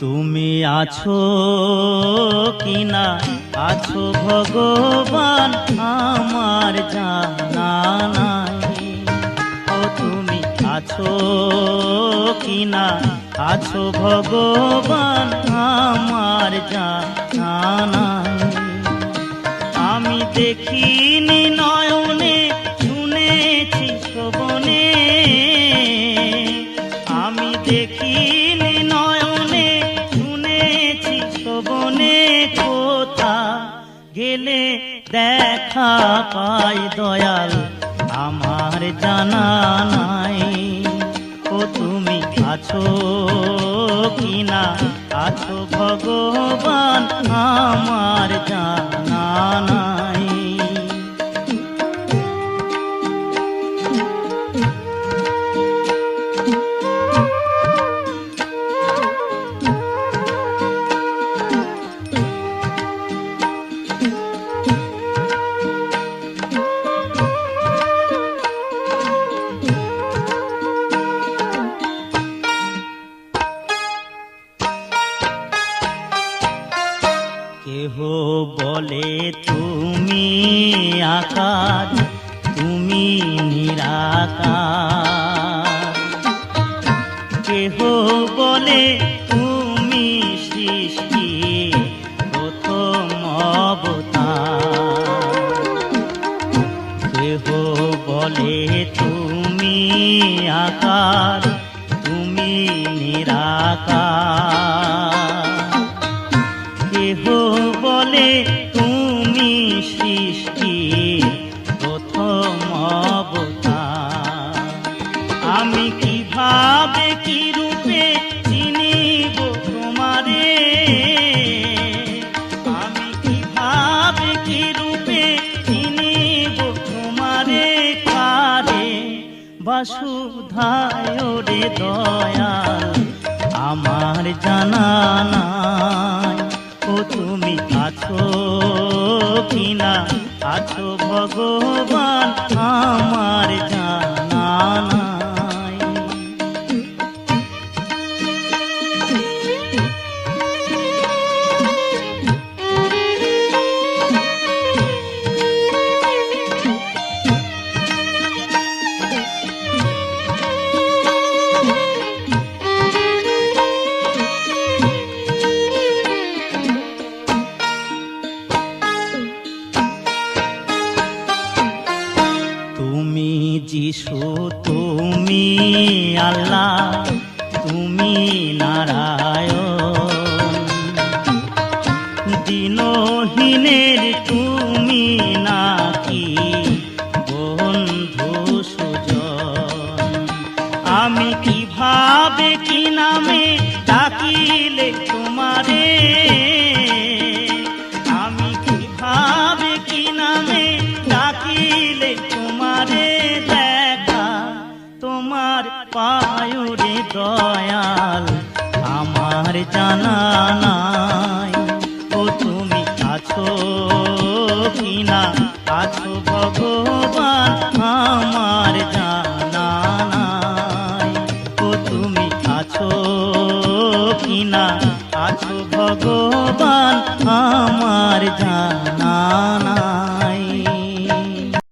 তুমি আছো কিনা? আছো ভগবান, আমার জানা নাই। ও তুমি আছো কিনা? আছো ভগবান, আমার জানা নাই। আমি দেখিনি নয়নে, শুনেছি শোভনে। আমি দেখিনি গেলে দেখা পাই দয়াল। আমার জানা নাই ও তুমি আছো কিনা? আছো ভগবান আমার জানা বলে, তুমি আকার তুমি নিরাকার কেহ বলে, তুমি সৃষ্টি, প্রথম অবতার। কেহ বলে, তুমি আকার তুমি নিরাকার বলে, তুমি সৃষ্টি প্রথম অবতার। আমি কীভাবে কি রূপে চিনিব তোমারে? আমি কীভাবে কি রূপে চিনিব তোমারে? কারে বসুধায় রে দয়া আমার জানা নাই ও তুমি আছো কিনা? আছো ভগবান আমার যিশু তুমি আল্লাহ তুমি নারায়ণ। দিনহীনের তুমি নাকি বন্ধু সুজন? আমি কীভাবে কি নামে পায়ুরি দয়াল, আমার জানা নাই ও তুমি আছো কিনা? আছো ভগবান, আমার জানা নাই ও তুমি আছো কিনা? আছো ভগবান, আমার জানা নাই।